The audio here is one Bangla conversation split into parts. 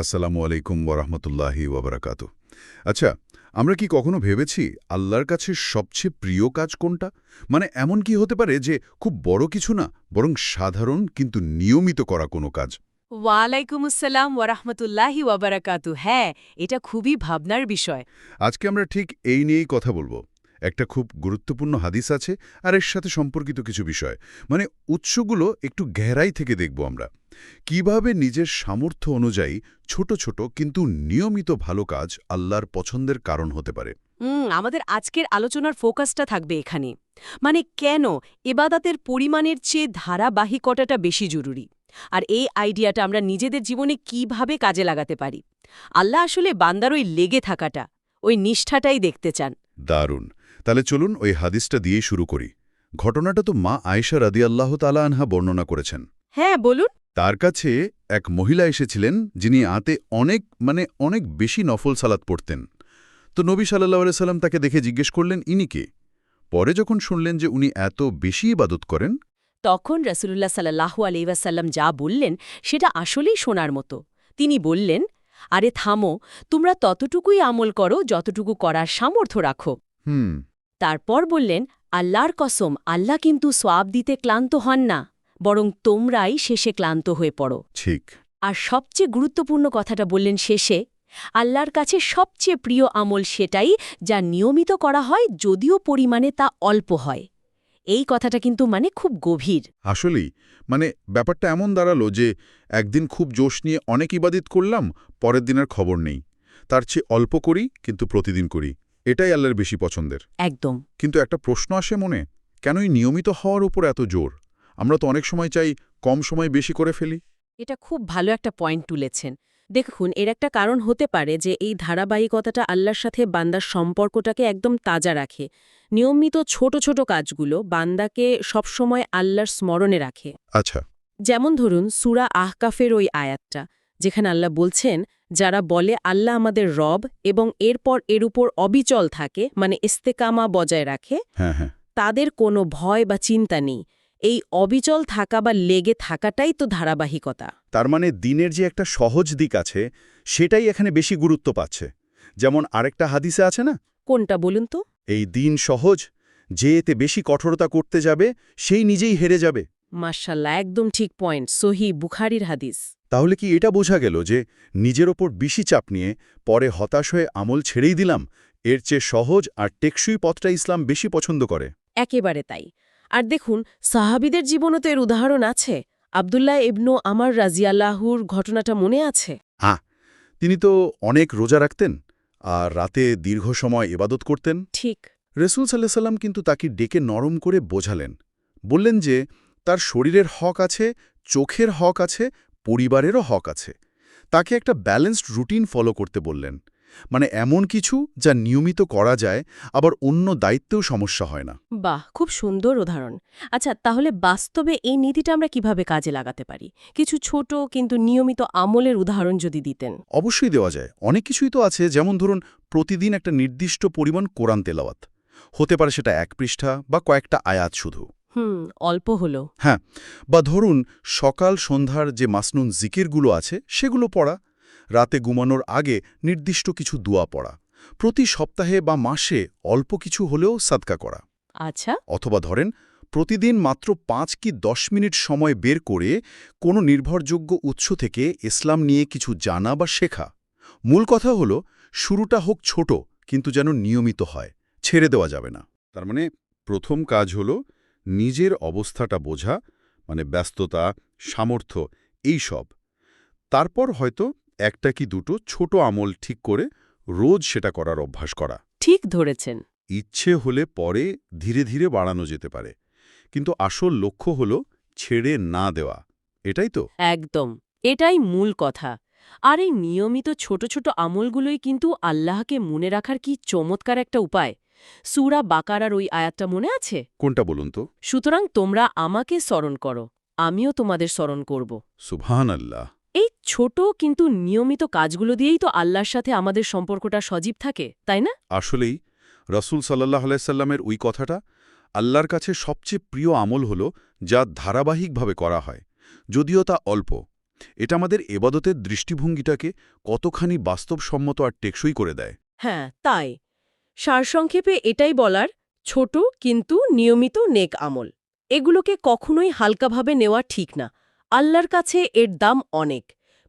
আসসালামু আলাইকুম ওরহমতুল্লাহি ওবরাকাতু আচ্ছা আমরা কি কখনো ভেবেছি আল্লাহর কাছে সবচেয়ে প্রিয় কাজ কোনটা? মানে এমন কি হতে পারে যে খুব বড় কিছু না বরং সাধারণ কিন্তু নিয়মিত করা কোনো কাজ? ওয়ালাইকুম আসসালাম ওয়ারাহমতুল্লাহি ওয়াবারাকাতু। হ্যাঁ এটা খুবই ভাবনার বিষয়। আজকে আমরা ঠিক এই নিয়েই কথা বলব। একটা খুব গুরুত্বপূর্ণ হাদিস আছে আর এর সাথে সম্পর্কিত কিছু বিষয়। মানে উৎসগুলো একটু গেরাই থেকে দেখব আমরা। কীভাবে নিজের সামর্থ্য অনুযায়ী ছোট ছোট কিন্তু নিয়মিত ভালো কাজ আল্লাহর পছন্দের কারণ হতে পারে। আমাদের আজকের আলোচনার ফোকাসটা থাকবে এখানে। মানে কেন এবাদাতের পরিমাণের চেয়ে ধারাবাহিকতাটা বেশি জরুরি? আর এই আইডিয়াটা আমরা নিজেদের জীবনে কীভাবে কাজে লাগাতে পারি? আল্লাহ আসলে বান্দার ওই লেগে থাকাটা ওই নিষ্ঠাটাই দেখতে চান। দারুণ। তাহলে চলুন ওই হাদিসটা দিয়েই শুরু করি। ঘটনাটা তো মা আয়েশা রাদি আল্লাহ তালা আনহা বর্ণনা করেছেন। হ্যাঁ বলুন। তার কাছে এক মহিলা এসেছিলেন যিনি আতে অনেক মানে অনেক বেশি নফল সালাত পড়তেন। তো নবী সাল্লাহ সাল্লাম তাকে দেখে জিজ্ঞেস করলেন ইনি কে? পরে যখন শুনলেন যে উনি এত বেশি ইবাদত করেন তখন রসুল্লাহ সাল্লাহু আলাইসাল্লাম যা বললেন সেটা আসলেই শোনার মতো। তিনি বললেন আরে থামো তোমরা ততটুকুই আমল করো যতটুকু করার সামর্থ্য রাখো। হুম। তারপর বললেন আল্লাহর কসম আল্লাহ কিন্তু সোয়াব দিতে ক্লান্ত হন না বরং তোমরাই শেষে ক্লান্ত হয়ে পড়ো। ঠিক। আর সবচেয়ে গুরুত্বপূর্ণ কথাটা বললেন শেষে আল্লাহর কাছে সবচেয়ে প্রিয় আমল সেটাই যা নিয়মিত করা হয় যদিও পরিমাণে তা অল্প হয়। এই কথাটা কিন্তু মানে খুব গভীর। আসলেই মানে ব্যাপারটা এমন দাঁড়াল যে একদিন খুব জোশ নিয়ে অনেক ইবাদিত করলাম পরের দিনের খবর নেই। তার চেয়ে অল্প করি কিন্তু প্রতিদিন করি। এটাই আল্লাহর বেশি পছন্দের। একদম। কিন্তু একটা প্রশ্ন আসে মনে কেনই নিয়মিত হওয়ার উপর এত জোর? আমরা তো অনেক সময় চাই কম সময় বেশি করে ফেলি। এটা খুব ভালো একটা পয়েন্ট তুলেছেন। দেখুন এর একটা কারণ হতে পারে যে এই ধারাবাহিকতাটা আল্লাহর সাথে বান্দার সম্পর্কটাকে একদম তাজা রাখে। নিয়মিত ছোট ছোট কাজগুলো বান্দাকে সবসময় আল্লাহর স্মরণে রাখে। আচ্ছা। যেমন ধরুন সুরা আহকাফের ওই আয়াতটা। যেখানে আল্লাহ বলছেন যারা বলে আল্লাহ আমাদের রব এবং এরপর এর উপর অবিচল থাকে মানে ইস্তেকামা বজায় রাখে হ্যাঁ হ্যাঁ। তাদের কোনো ভয় বা চিন্তা নেই। এই অবিচল থাকা বা লেগে থাকাটাই তো ধারাবাহিকতা। তার মানে দিনের যে একটা সহজ দিক আছে সেটাই এখানে বেশি গুরুত্ব পাচ্ছে। যেমন আরেকটা হাদিসে আছে না? কোনটা বলুন তো? এই দিন সহজ যে এতে বেশি কঠোরতা করতে যাবে সেই নিজেই হেরে যাবে। মার্শাল্লাহ একদম ঠিক পয়েন্ট সহি বুখারির হাদিস। তাহলে কি এটা বোঝা গেল যে নিজের ওপর বেশি চাপ নিয়ে পরে হতাশ হয়ে আমল ছেড়েই দিলাম এর চেয়ে সহজ আর টেকসই পথটা ইসলাম বেশি পছন্দ করে? একেবারে তাই। আর দেখুন সাহাবিদের জীবনও তো এর উদাহরণ আছে। আবদুল্লাহ ইবনু আমার রাজিয়াল্লাহুর ঘটনাটা মনে আছে? হ্যাঁ তিনি তো অনেক রোজা রাখতেন আর রাতে দীর্ঘ সময় এবাদত করতেন। ঠিক। রসুল সাল্লাহ সাল্লাম কিন্তু তাকে ডেকে নরম করে বোঝালেন। বললেন যে তার শরীরের হক আছে চোখের হক আছে পরিবারেরও হক আছে। তাকে একটা ব্যালেন্সড রুটিন ফলো করতে বললেন। মানে এমন কিছু যা নিয়মিত করা যায় আবার অন্য দায়িত্বেও সমস্যা হয় না। বাহ খুব সুন্দর উদাহরণ। আচ্ছা তাহলে বাস্তবে এই নীতিটা আমরা কীভাবে কাজে লাগাতে পারি? কিছু ছোট কিন্তু নিয়মিত আমলের উদাহরণ যদি দিতেন। অবশ্যই দেওয়া যায়। অনেক কিছুই তো আছে যেমন ধরুন প্রতিদিন একটা নির্দিষ্ট পরিমাণ কোরআন তেলাওয়াত। হতে পারে সেটা এক পৃষ্ঠা বা কয়েকটা আয়াত শুধু। হুম অল্প হলো। হ্যাঁ বা ধরুন সকাল সন্ধ্যার যে মাসনুন জিকিরগুলো আছে সেগুলো পড়া। রাতে ঘুমানোর আগে নির্দিষ্ট কিছু দোয়া পড়া। প্রতি সপ্তাহে বা মাসে অল্প কিছু হলেও সাদকা করা। আচ্ছা। অথবা ধরেন প্রতিদিন মাত্র পাঁচ কি দশ মিনিট সময় বের করে কোনো নির্ভরযোগ্য উৎস থেকে ইসলাম নিয়ে কিছু জানা বা শেখা। মূল কথা হলো শুরুটা হোক ছোট কিন্তু যেন নিয়মিত হয়। ছেড়ে দেওয়া যাবে না। তার মানে প্রথম কাজ হলো নিজের অবস্থাটা বোঝা মানে ব্যস্ততা সামর্থ্য এই সব। তারপর হয়তো একটা কি দুটো ছোট আমল ঠিক করে রোজ সেটা করার অভ্যাস করা। ঠিক ধরেছেন। ইচ্ছে হলে পরে ধীরে ধীরে বাড়ানো যেতে পারে। কিন্তু আসল লক্ষ্য হল ছেড়ে না দেওয়া। এটাই তো? একদম। এটাই মূল কথা। আর এই নিয়মিত ছোট ছোট আমলগুলোই কিন্তু আল্লাহকে মনে রাখার কি চমৎকার একটা উপায়। সুরা বাকারার ওই আয়াতটা মনে আছে? কোনটা বলুন তো? সুতরাং তোমরা আমাকে স্মরণ করো আমিও তোমাদের স্মরণ করব। সুবহান আল্লাহ এই ছোট কিন্তু নিয়মিত কাজগুলো দিয়েই তো আল্লাহর সাথে আমাদের সম্পর্কটা সজীব থাকে তাই না? আসলেই রসুল সাল্লাহ আলাইসাল্লামের ওই কথাটা আল্লাহর কাছে সবচেয়ে প্রিয় আমল হল যা ধারাবাহিকভাবে করা হয় যদিও তা অল্প। এটা আমাদের এবাদতের দৃষ্টিভঙ্গিটাকে কতখানি বাস্তবসম্মত আর টেকসই করে দেয়। হ্যাঁ তাই। সারসংক্ষেপে এটাই বলার, ছোট কিন্তু নিয়মিত নেক আমল। এগুলোকে কখনোই হালকাভাবে নেওয়া ঠিক না। আল্লাহর কাছে এর দাম অনেক।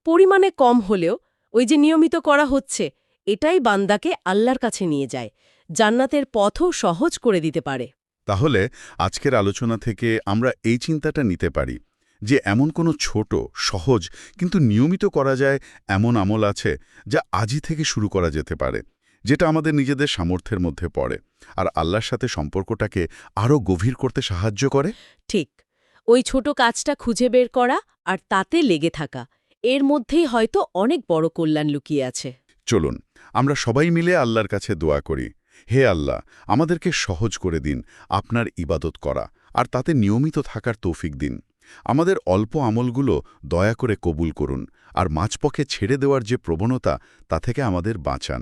পরিমাণে কম হলেও ওই যে নিয়মিত করা হচ্ছে, এটাই বান্দাকে আল্লাহর কাছে নিয়ে যায়, জান্নাতের পথও সহজ করে দিতে পারে। তাহলে আজকের আলোচনা থেকে আমরা এই চিন্তাটা নিতে পারি যে এমন কোনো ছোট, সহজ, কিন্তু নিয়মিত করা যায় এমন আমল আছে যা আজই থেকে শুরু করা যেতে পারে। যেটা আমাদের নিজেদের সামর্থ্যের মধ্যে পড়ে। আর আল্লাহর সাথে সম্পর্কটাকে আরও গভীর করতে সাহায্য করে? ঠিক। ওই ছোট কাজটা খুঁজে বের করা আর তাতে লেগে থাকা এর মধ্যেই হয়তো অনেক বড় কল্যাণ লুকিয়ে আছে। চলুন আমরা সবাই মিলে আল্লাহর কাছে দোয়া করি। হে আল্লাহ আমাদেরকে সহজ করে দিন আপনার ইবাদত করা আর তাতে নিয়মিত থাকার তৌফিক দিন। আমাদের অল্প আমলগুলো দয়া করে কবুল করুন আর মাঝপক্ষে ছেড়ে দেওয়ার যে প্রবণতা তা থেকে আমাদের বাঁচান।